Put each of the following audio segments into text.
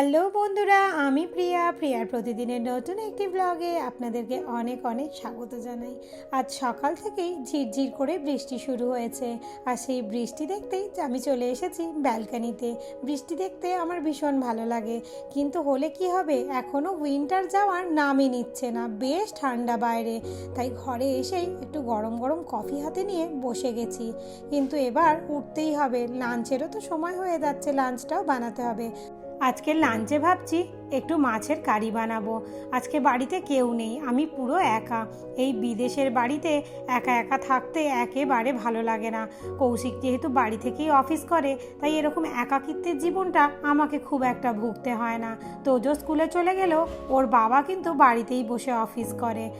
Hello বন্ধুরা, আমি প্রিয়া। প্রিয়ার প্রতিদিনের নতুন একটি ব্লগে আপনাদেরকে অনেক অনেক স্বাগত জানাই। আজ সকাল থেকেই ঝিরঝির করে বৃষ্টি শুরু হয়েছে। আর সেই বৃষ্টি দেখতেই আমি চলে এসেছি ব্যালকানিতে। বৃষ্টি দেখতে আমার ভীষণ ভালো লাগে। কিন্তু হলে কি হবে? এখনও উইন্টার যাওয়ার নামই নিচ্ছে না। বেশ ঠান্ডা বাইরে। তাই ঘরে এসেই একটু গরম গরম কফি হাতে নিয়ে বসে গেছি। কিন্তু এবার উঠতেই হবে। লাঞ্চেরও তো সময় হয়ে যাচ্ছে। লাঞ্চটাও বানাতে হবে। আজকে লাঞ্চে ভাবছি একটু মাছের কারি বানাবো। আজকে বাড়িতে কেউ নেই, আমি পুরো একা। এই বিদেশের বাড়িতে একা একা থাকতে একেবারে ভালো লাগে না। কৌশিক যেহেতু বাড়ি থেকেই অফিস করে, তাই এরকম একাকিত্বের জীবনটা আমাকে খুব একটা ভুগতে হয় না। তোজো স্কুলে চলে গেলেও ওর বাবা কিন্তু বাড়িতেই বসে অফিস করে।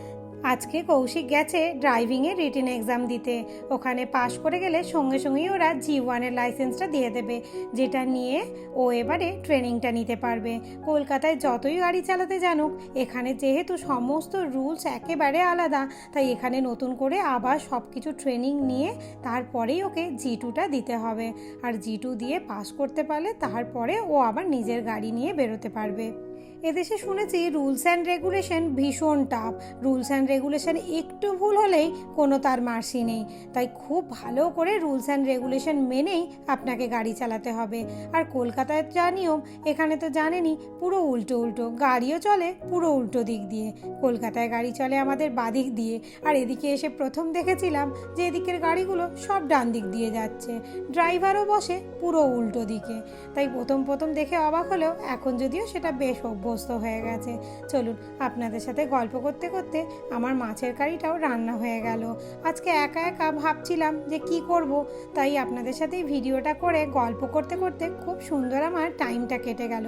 আজকে কৌশিক গেছে ড্রাইভিংয়ের রিটেন এক্সাম দিতে। ওখানে পাশ করে গেলে সঙ্গে সঙ্গেই ওরা জি ওয়ানের লাইসেন্সটা দিয়ে দেবে, যেটা নিয়ে ও এবারে ট্রেনিংটা নিতে পারবে। কলকাতায় যতই গাড়ি চালাতে জানুক, এখানে যেহেতু সমস্ত রুলস একেবারে আলাদা, তাই এখানে নতুন করে আবার সব কিছু ট্রেনিং নিয়ে তারপরেই ওকে জি টুটা দিতে হবে। আর জি টু দিয়ে পাস করতে পারলে তারপরে ও আবার নিজের গাড়ি নিয়ে বেরোতে পারবে। এদেশে শুনেছি রুলস অ্যান্ড রেগুলেশন ভীষণ টাফ রুলস অ্যান্ড রেগুলেশন একটু ভুল হলেই কোনো তার মার্সি নেই। তাই খুব ভালো করে রুলস অ্যান্ড রেগুলেশন মেনেই আপনাকে গাড়ি চালাতে হবে। আর কলকাতায় যা নিয়ম এখানে তো জানেনই, পুরো উল্টো উল্টো। গাড়িও চলে পুরো উল্টো দিক দিয়ে। কলকাতায় গাড়ি চলে আমাদের বাদিক দিয়ে। আর এদিকে এসে প্রথম দেখেছিলাম যে এদিকের গাড়িগুলো সব ডান দিক দিয়ে যাচ্ছে। ড্রাইভারও বসে পুরো উল্টো দিকে। তাই প্রথম প্রথম দেখে অবাক হলেও এখন যদিও সেটা বেশ অভ্যস্ত হয়ে গেছে। চলুন আপনাদের সাথে গল্প করতে করতে আমার মাছের কারিটাও রান্না হয়ে গেল। আজকে একা একা ভাবছিলাম যে কি করব, তাই আপনাদের সাথে ভিডিওটা করে গল্প করতে করতে খুব সুন্দর আমার টাইমটা কেটে গেল।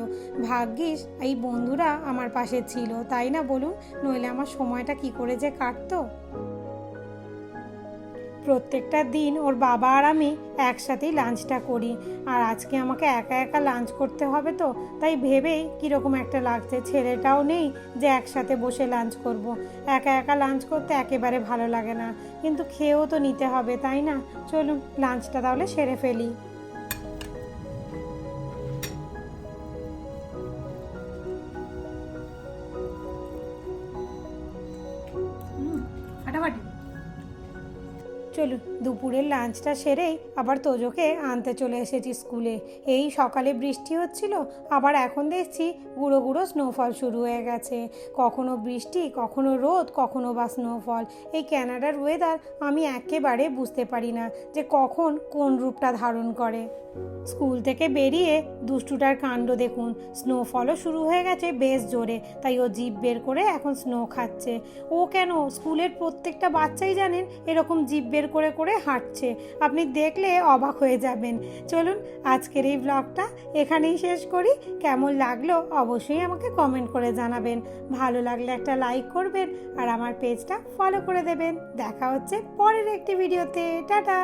ভাগ্যিস এই বন্ধুরা আমার পাশে ছিল, তাই না বলুন? নইলে আমার সময়টা কি করে যে কাটতো? প্রত্যেকটা দিন ওর বাবা আর আমি একসাথেই লাঞ্চটা করি। আর আজকে আমাকে একা একা লাঞ্চ করতে হবে তো, তাই ভেবেই কীরকম একটা লাগছে ছেলেটাও নেই যে একসাথে বসে লাঞ্চ করব। একা একা লাঞ্চ করতে একেবারে ভালো লাগে না। কিন্তু খেয়েও তো নিতে হবে, তাই না? চলুন লাঞ্চটা তাহলে সেরে ফেলি। চলুন, দুপুরের লাঞ্চটা সেরেই আবার তোজোকে আনতে চলে এসেছি স্কুলে এই সকালে বৃষ্টি হচ্ছিল, আবার এখন দেখছি গুঁড়ো গুঁড়ো স্নোফল শুরু হয়ে গেছে। কখনো বৃষ্টি, কখনো রোদ, কখনো বা স্নোফল এই ক্যানাডার ওয়েদার আমি একেবারে বুঝতে পারি না যে কখন কোন রূপটা ধারণ করে। স্কুল থেকে বেরিয়ে দুষ্টুটার কাণ্ড দেখুন। স্নোফলও শুরু হয়ে গেছে বেশ জোরে, তাই ও জিপ বের করে এখন স্নো খাচ্ছে। ও কেন স্কুলের প্রত্যেকটা বাচ্চাই জানেন এরকম জিপ বের করে করে হাঁটছে। আপনি দেখলে অবাক হয়ে যাবেন। চলুন, আজকের এই ব্লগটা এখানেই শেষ করি। কেমন লাগল অবশ্যই আমাকে কমেন্ট করে জানাবেন। ভালো লাগলে একটা লাইক করবেন আর আমার পেজটা ফলো করে দেবেন। দেখা হচ্ছে পরের একটি ভিডিওতে টাটা!